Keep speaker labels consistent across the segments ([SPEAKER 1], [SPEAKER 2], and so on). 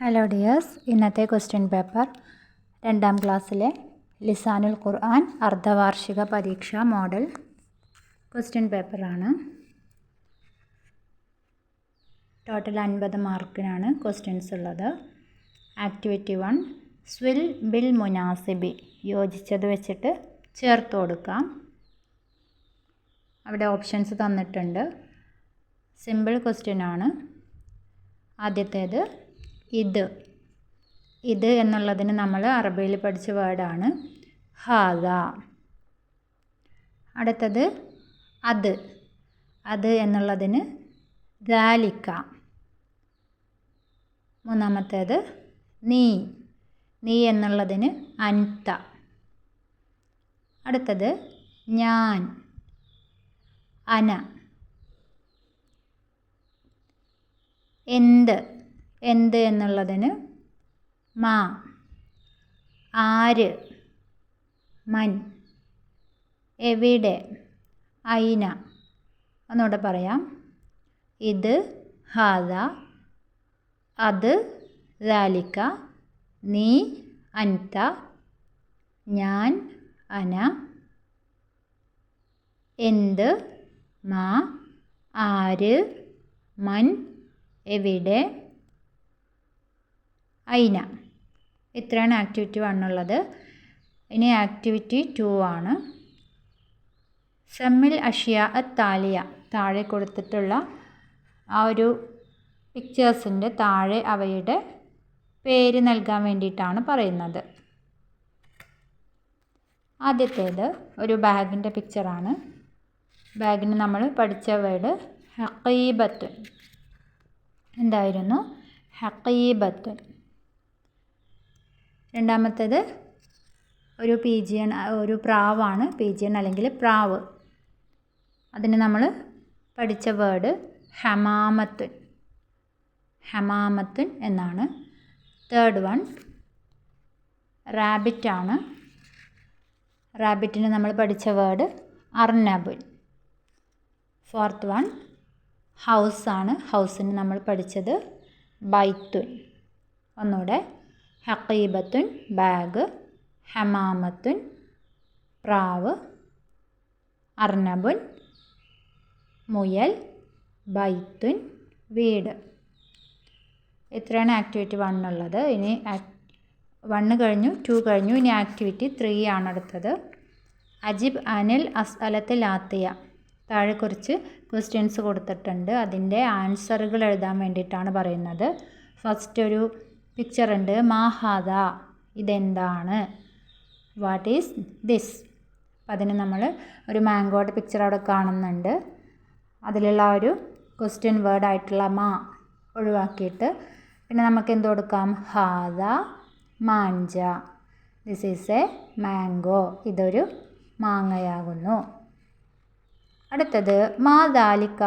[SPEAKER 1] Hello dears ഇന്നത്തെ question paper രണ്ടാം ക്ലാസ്സിലെ ലിസാനുൽ ഖുർആൻ അർദ്ധവാർഷിക പരീക്ഷ മോഡൽ ക്വസ്റ്റ്യൻ പേപ്പറാണ് ടോട്ടൽ അൻപത് മാർക്കിനാണ് ക്വസ്റ്റ്യൻസ് ഉള്ളത്. ആക്ടിവിറ്റി വൺ സ്വിൽ ബിൽ മുനാസിബി യോജിച്ചത് വെച്ചിട്ട് ചേർത്ത് കൊടുക്കാം. അവിടെ ഓപ്ഷൻസ് തന്നിട്ടുണ്ട്. സിമ്പിൾ ക്വസ്റ്റ്യൻ ആണ്. ആദ്യത്തേത് ഇത്. ഇത് എന്നുള്ളതിന് നമ്മൾ അറബിയിൽ പഠിച്ച വേർഡാണ് ഹാദ. അടുത്തത് അത്. അത് എന്നുള്ളതിന് ദാലിക്ക. മൂന്നാമത്തേത് നീ. നീ എന്നുള്ളതിന് അൻത. അടുത്തത് ഞാൻ. അന. എന്ത്? എന്ത് എന്നുള്ളതിന് മാ. ആര്? മൻ. എവിടെ? ഐന. ഒന്നുകൂടെ പറയാം. ഇത് ഹാദ. അത് ദാലിക്ക നീ അൻത. ഞാൻ അന. എന്ത്? മാ. ആര്? മൻ. എവിടെ? ഐന. ഇത്രയാണ് ആക്ടിവിറ്റി വൺ ഉള്ളത്. ഇനി ആക്ടിവിറ്റി ടു ആണ്. സെമ്മിൽ അഷിയ താലിയ. താഴെ കൊടുത്തിട്ടുള്ള ആ ഒരു പിക്ചേഴ്സിന്റെ താഴെ അവയുടെ പേര് നൽകാൻ വേണ്ടിയിട്ടാണ് പറയുന്നത്. ആദ്യത്തേത് ഒരു ബാഗിന്റെ പിക്ചറാണ് ബാഗിന് നമ്മൾ പഠിച്ച വേർഡ് ഹക്കീബത്തുൻ എന്തായിരുന്നു? ഹക്കീബത്തുൻ രണ്ടാമത്തേത് ഒരു പീജിയൺ ഒരു പ്രാവാണ്. പീജിയൺ അല്ലെങ്കിൽ പ്രാവ്. അതിന് നമ്മൾ പഠിച്ച വേർഡ് ഹമാമത്തുൻ. ഹമാമത്തുൻ എന്നാണ്. തേർഡ് വൺ റാബിറ്റാണ് റാബിറ്റിന് നമ്മൾ പഠിച്ച വേർഡ് അർനബുൻ ഫോർത്ത് വൺ ഹൗസാണ് ഹൗസിന് നമ്മൾ പഠിച്ചത് ബൈത്തുൻ. ഒന്നുകൂടെ ഹക്കീബത്തുൻ ബാഗ് ഹമാമത്തുൻ പ്രാവ് അർണബുൻ മുയൽ ബൈത്തുൻ വീട്. ഇത്രയാണ് ആക്ടിവിറ്റി വണ്ണുള്ളത്. ഇനി വണ്ണ് കഴിഞ്ഞു ടു കഴിഞ്ഞു. ഇനി ആക്ടിവിറ്റി ത്രീ ആണ് അടുത്തത്. അജിബ് അനിൽ അസ്അലത്ത് ലാത്തിയ താഴെ കുറച്ച് ക്വസ്റ്റ്യൻസ് കൊടുത്തിട്ടുണ്ട്. അതിന്റെ ആൻസറുകൾ എഴുതാൻ വേണ്ടിയിട്ടാണ് പറയുന്നത്. ഫസ്റ്റ് ഒരു പിക്ചർ ഉണ്ട്. മാഹാദ. ഇതെന്താണ്? വാട്ട് ഈസ് ദിസ് അപ്പം അതിന് നമ്മൾ ഒരു മാംഗോയുടെ പിക്ചർ അവിടെ കാണുന്നുണ്ട്. അതിലുള്ള ഒരു ക്വസ്റ്റ്യൻ വേർഡ് ആയിട്ടുള്ള മാ ഒഴിവാക്കിയിട്ട് പിന്നെ നമുക്ക് എന്ത് കൊടുക്കാം? ഹാദ മാഞ്ച. ദിസ് ഈസ് എ മാംഗോ ഇതൊരു മാങ്ങയാകുന്നു. അടുത്തത് മാ ദാലിക്ക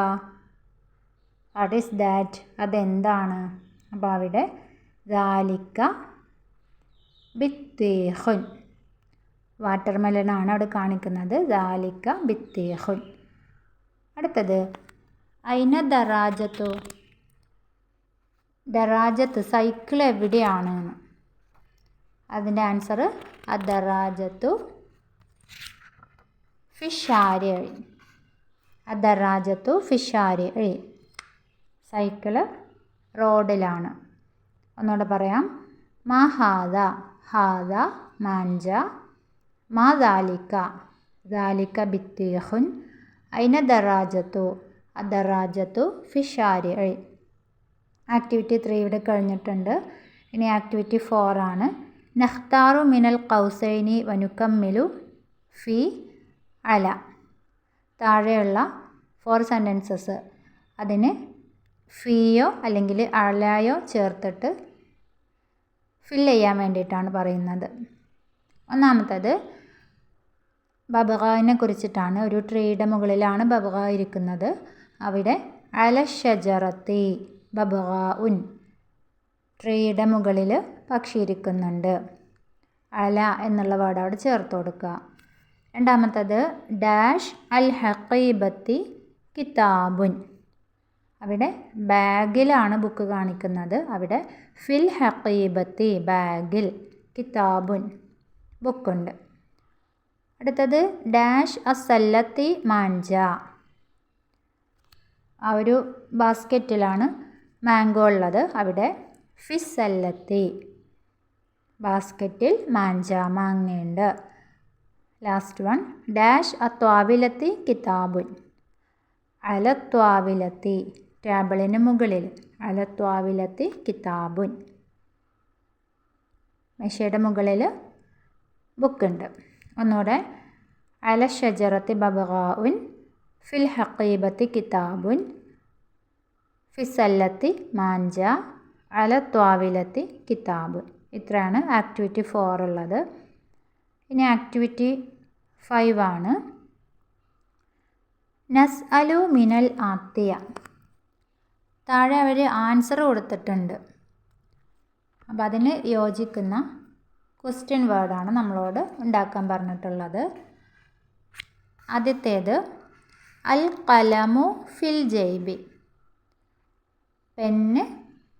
[SPEAKER 1] വാട്ട് ഈസ് ദാറ്റ് അതെന്താണ്? അപ്പോൾ അവിടെ ദാലിക്ക ബിത്തേഹുൻ. വാട്ടർ മെലനാണ് അവിടെ കാണിക്കുന്നത്. ദാലിക്ക ബിത്തേഹുൻ. അടുത്തത് അയിന ദറാജത്തു ദറാജത്ത് സൈക്കിൾ എവിടെയാണ്? അതിന്റെ ആൻസർ അദറാജത്തു ഫിഷാരി അഴി അദറാജത്തു ഫിഷാരി അഴി സൈക്കിൾ റോഡിലാണ്. ഒന്നുകൂടെ പറയാം. മാ ഹാദ ഹാദ മാഞ്ച മാ ദാലിക്ക ദാലിക്ക ബിത്തേഹുൻ അയിന ദറാജത്തു അദറാജത്തു ഫിഷാരി. ആക്ടിവിറ്റി ത്രീ ഇവിടെ കഴിഞ്ഞിട്ടുണ്ട്. ഇനി ആക്ടിവിറ്റി ഫോർ ആണ്. നഖ്താറു മിനൽ കൗസൈനി വനുക്കമ്മിലു ഫി അല. താഴെയുള്ള ഫോർ സെന്റൻസസ് അതിന് ഫീയോ അല്ലെങ്കിൽ അളയോ ചേർത്തിട്ട് ഫിൽ ചെയ്യാൻ വേണ്ടിയിട്ടാണ് പറയുന്നത്. ഒന്നാമത്തത് ബബഗാവിനെ കുറിച്ചിട്ടാണ്. ഒരു ട്രീയുടെ മുകളിലാണ് ബബഗ ഇരിക്കുന്നത്. അവിടെ അല ഷജറത്തി ബബഗ ഉൻ ട്രീയുടെ മുകളിൽ പക്ഷി ഇരിക്കുന്നുണ്ട്. അല എന്നുള്ള വേർഡ് അവിടെ ചേർത്ത് കൊടുക്കുക. രണ്ടാമത്തത് ഡാഷ് അൽ ഹക്കീബത്തി കിതാബുൻ. അവിടെ ബാഗിലാണ് ബുക്ക് കാണിക്കുന്നത്. അവിടെ ഫിൽ ഹക്കീബത്തി ബാഗിൽ കിതാബുൻ ബുക്കുണ്ട് അടുത്തത് ഡാഷ് അസല്ലത്തി മാഞ്ച. ആ ഒരു ബാസ്ക്കറ്റിലാണ് മാംഗോ ഉള്ളത്. അവിടെ ഫിസല്ലത്തി ബാസ്ക്കറ്റിൽ മാഞ്ച മാങ്ങയുണ്ട്. ലാസ്റ്റ് വൺ ഡാഷ് അത്വാവിലത്തി കിതാബുൻ. അലത്വാവിലത്തി. ടേബിളിന് മുകളിൽ അലത്വാവിലത്തി കിതാബുൻ. മെഷയുടെ മുകളിൽ ബുക്കുണ്ട് ഒന്നുകൂടെ അല ഷജറത്തി ബബഗാഉൻ ഫിൽ ഹക്കീബത്തി കിതാബുൻ ഫിസല്ലത്തി മാഞ്ച അല ത്വാവിലത്തി ഇത്രയാണ് ആക്ടിവിറ്റി ഫോർ ഉള്ളത്. ഇനി ആക്ടിവിറ്റി ഫൈവ് ആണ്. നസ് അലു മിനൽ ആത്തിയ. താഴെ അവർ ആൻസർ കൊടുത്തിട്ടുണ്ട്. അപ്പോൾ അതിന് യോജിക്കുന്ന ക്വസ്റ്റ്യൻ വേർഡാണ് നമ്മളോട് ഉണ്ടാക്കാൻ പറഞ്ഞിട്ടുള്ളത്. ആദ്യത്തേത് അൽ കലമു ഫിൽ ജൈബി. പെന്ന്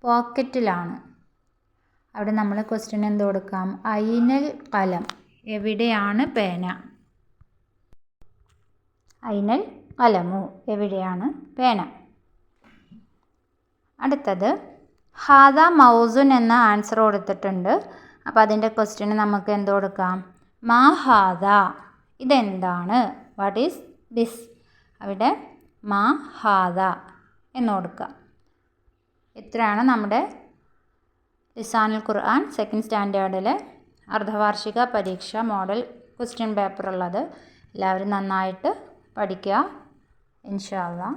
[SPEAKER 1] പോക്കറ്റിലാണ്. അവിടെ നമ്മൾ ക്വസ്റ്റ്യൻ എന്ത് കൊടുക്കാം? ഐനൽ കലം എവിടെയാണ് പേന? ഐനൽ കലമു എവിടെയാണ് പേന? അടുത്തത് ഹാദ മൗസുൻ എന്ന ആൻസർ കൊടുത്തിട്ടുണ്ട്. അപ്പോൾ അതിന്റെ ക്വസ്റ്റ്യന് നമുക്ക് എന്ത് കൊടുക്കാം? മാ ഹാദ ഇതെന്താണ്? വാട്ട് ഈസ് ദിസ് അവിടെ മാ ഹാദ എന്ന് കൊടുക്കുക. ഇത്രയാണ് നമ്മുടെ ലിസാനുൽ ഖുർആൻ സെക്കൻഡ് സ്റ്റാൻഡേർഡിലെ അർദ്ധവാർഷിക പരീക്ഷ മോഡൽ ക്വസ്റ്റ്യൻ പേപ്പർ ഉള്ളത്. എല്ലാവരും നന്നായിട്ട് പഠിക്കുക. ഇൻഷാ അള്ളാ.